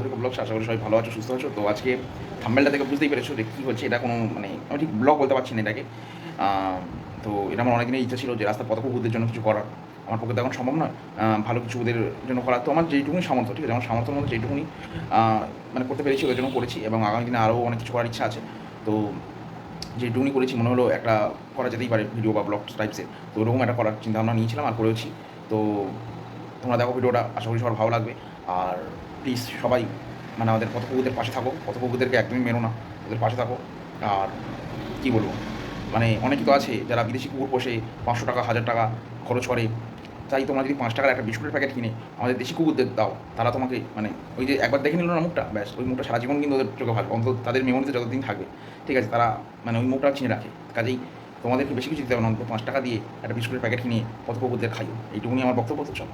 থেকে ব্লগ। আশা করি সবাই ভালো আছো, সুস্থ আছো। তো আজকে থাম্বেলটা থেকে বুঝতেই পেরেছ যে কী হচ্ছে। এটা কোনো মানে আমি ঠিক ব্লগ বলতে পারছি না এটাকে। তো এটা আমার অনেকদিনের ইচ্ছা ছিল যে রাস্তার পথ কুকুরদের জন্য কিছু করার। আমার পক্ষে তো এখন সম্ভব নয় ভালো কিছু ওদের জন্য করা তো আমার যেইটুকুনি সামর্থ্য, ঠিক আছে? আমার সামর্থ্যের মধ্যে যেইটুকুনি মানে করতে পেরেছি, ওদের জন্য করেছি এবং আগামী দিনে আরও অনেক কিছু করার ইচ্ছা আছে। তো যেটুকুনি করেছি মনে হলো একটা করা যেতেই পারে ভিডিও বা ব্লগ টাইপসের। তো ওরকম একটা করার চিন্তা ভাবনা নিয়েছিলাম আর করেওছি। তো তোমরা দেখো ভিডিওটা, আশা করি সবার ভালো লাগবে। আর প্লিজ সবাই মানে আমাদের পথকুকুদের পাশে থাকো পথকুকুদেরকে একদমই মেরো না, ওদের পাশে থাকো। আর কী বলব? মানে অনেকে তো আছে যারা বিদেশি কুকুর পোষে, পাঁচশো টাকা, হাজার টাকা খরচ করে। তাই তোমরা যদি পাঁচ টাকার একটা বিস্কুটের প্যাকেট কিনে আমাদের দেশি কুকুরদের দাও, তারা তোমাকে মানে ওই যে একবার দেখে নিল না মুখটা? ব্যাস, ওই মুখটা সারা জীবন কিন্তু ওদের চোখে ভালো অন্তত তাদের মেমোরিতে যতদিন থাকবে, ঠিক আছে? তারা মানে ওই মুখটা চিনে রাখে। কাজেই তোমাদেরকে বেশি কিছু দিতে হবে না, অন্তত পাঁচ টাকা দিয়ে একটা বিস্কুটের প্যাকেট কিনে কুকুরদের খাইও। এইটুকুনি আমার বক্তব্য, তো চলো।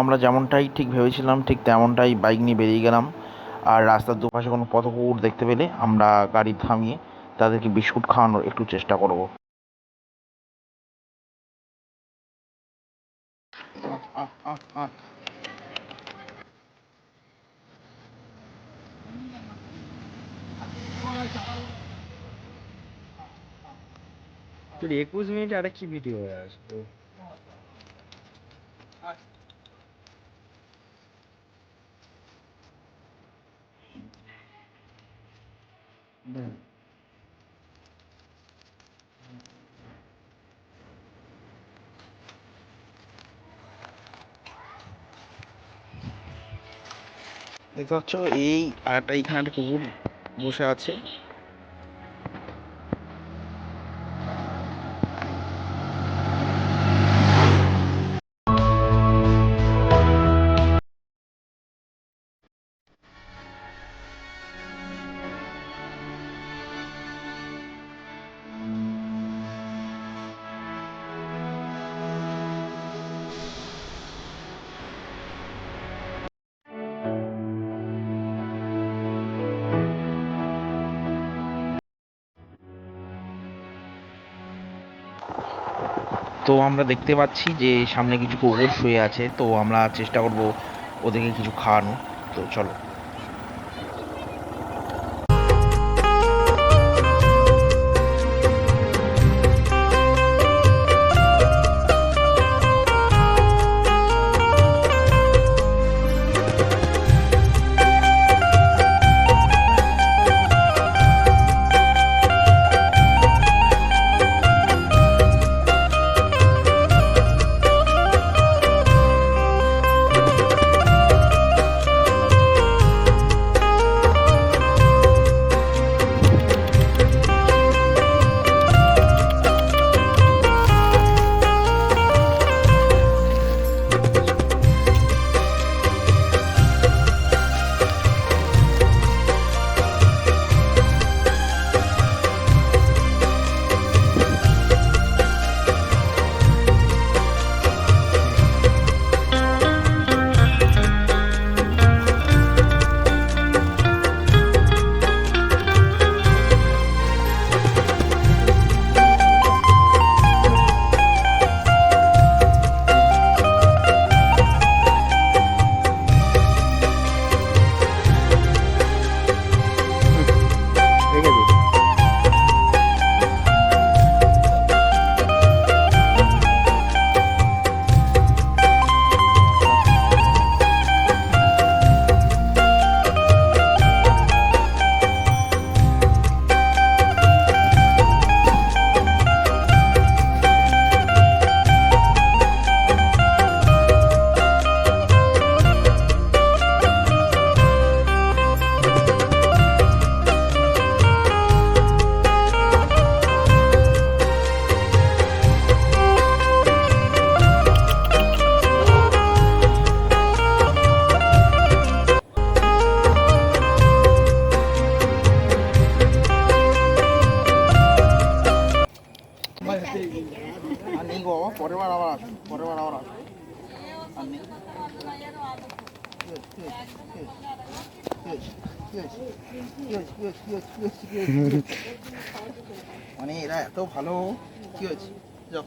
আমরা যেমনটাই ঠিক ভেবেছিলাম, ঠিক তেমনটাই বাইক নিয়ে বেরিয়ে গেলাম। আর রাস্তার দুপাশে কোনো পথ কুকুর দেখতে পেলে আমরা গাড়ি থামিয়ে তাদেরকে বিস্কুট খাওয়ানোর একটু চেষ্টা করব। একুশ মিনিট আর কি ভিডিও আসবে। দেখতে পাচ্ছ এই আরেকটা এইখানে একটা কুকুর বসে আছে। তো আমরা দেখতে পাচ্ছি যে সামনে কিছু কুকুর শুয়ে আছে, তো আমরা চেষ্টা করব ওদেরকে কিছু খাওয়ানো তো চলো। মানে এরা এত ভালো। কি হয়েছে? যাও।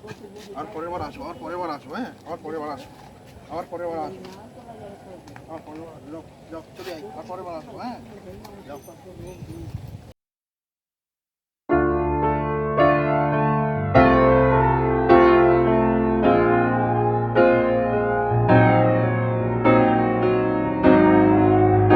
আর পরের বার আসো, আর পরের বার আসো হ্যাঁ? আর পরের বার আসো। আবার পরের বার আসো। আর পরের বার চলে আই আর পরের বার আসো হ্যাঁ? যাও।